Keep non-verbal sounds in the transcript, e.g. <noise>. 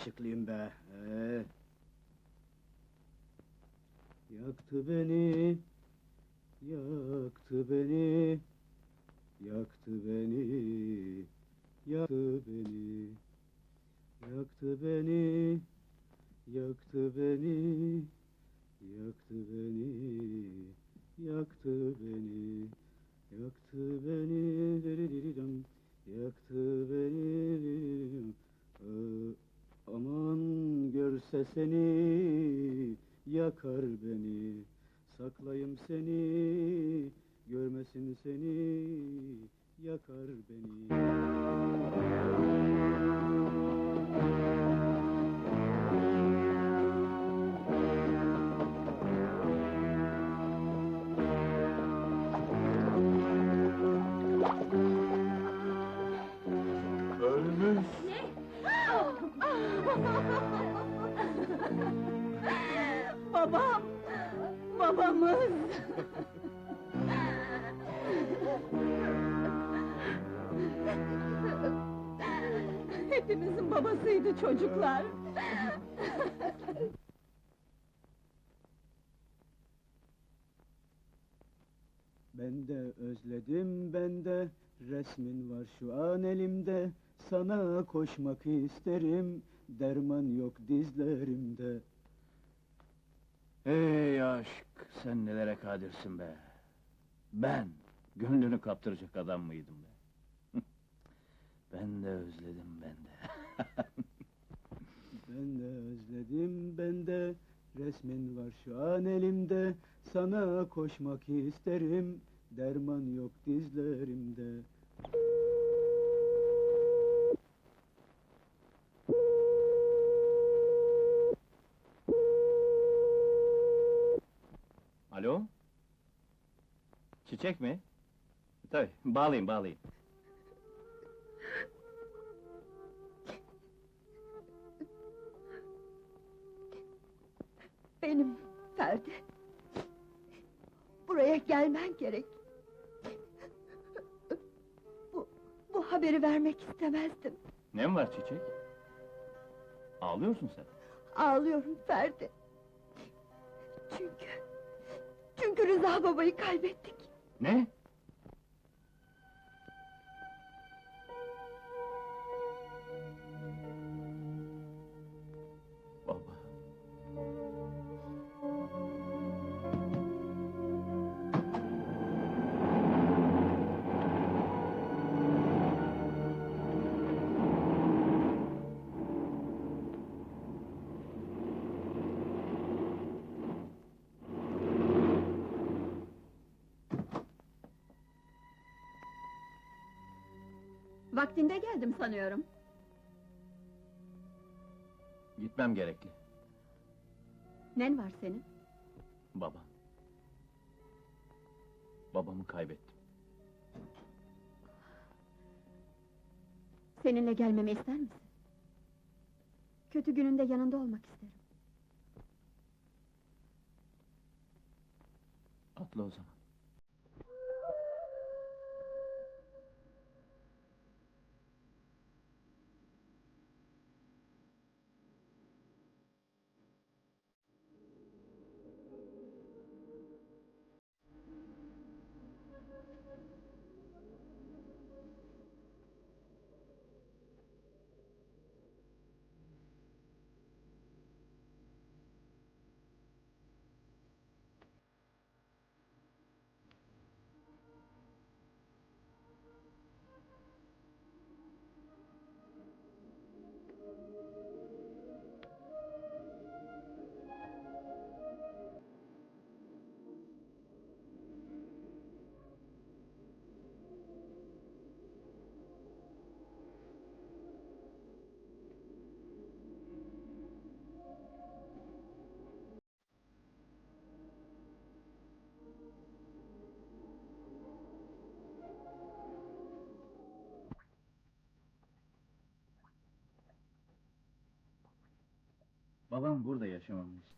Yakışıklıyım be. He. Yaktı beni, yaktı beni, yaktı beni, yaktı beni, yaktı beni, yaktı beni, yaktı beni, yaktı beni, yaktı beni, diridiridam, yaktı beni, diridiridam. Ee, aman görse seni, yakar beni, saklayayım seni, görmesin seni, yakar beni. Ölmüş. <laughs> Babam! Babamız! Hepimizin babasıydı çocuklar. Ben de özledim ben de resmin var şu an elimde sana koşmak isterim derman yok dizlerimde Ey aşk, sen nelere kadirsin be. Ben, gönlünü kaptıracak adam mıydım be? <laughs> ben de özledim ben de. <laughs> Ben de özledim ben de resmin var şu an elimde sana koşmak isterim derman yok dizlerimde Çiçek mi? Tabii, bağlayayım, bağlayayım. Benim Ferdi. Buraya gelmen gerek. Bu, bu haberi vermek istemezdim. Ne mi var çiçek? Ağlıyorsun sen. Ağlıyorum Ferdi. Çünkü... Çünkü Rıza babayı kaybettik. Ne? Vaktinde geldim sanıyorum. Gitmem gerekli. Nen var senin? Baba. Babamı kaybettim. Seninle gelmemi ister misin? Kötü gününde yanında olmak isterim. Atla o zaman. Babam burada yaşamamı istiyor.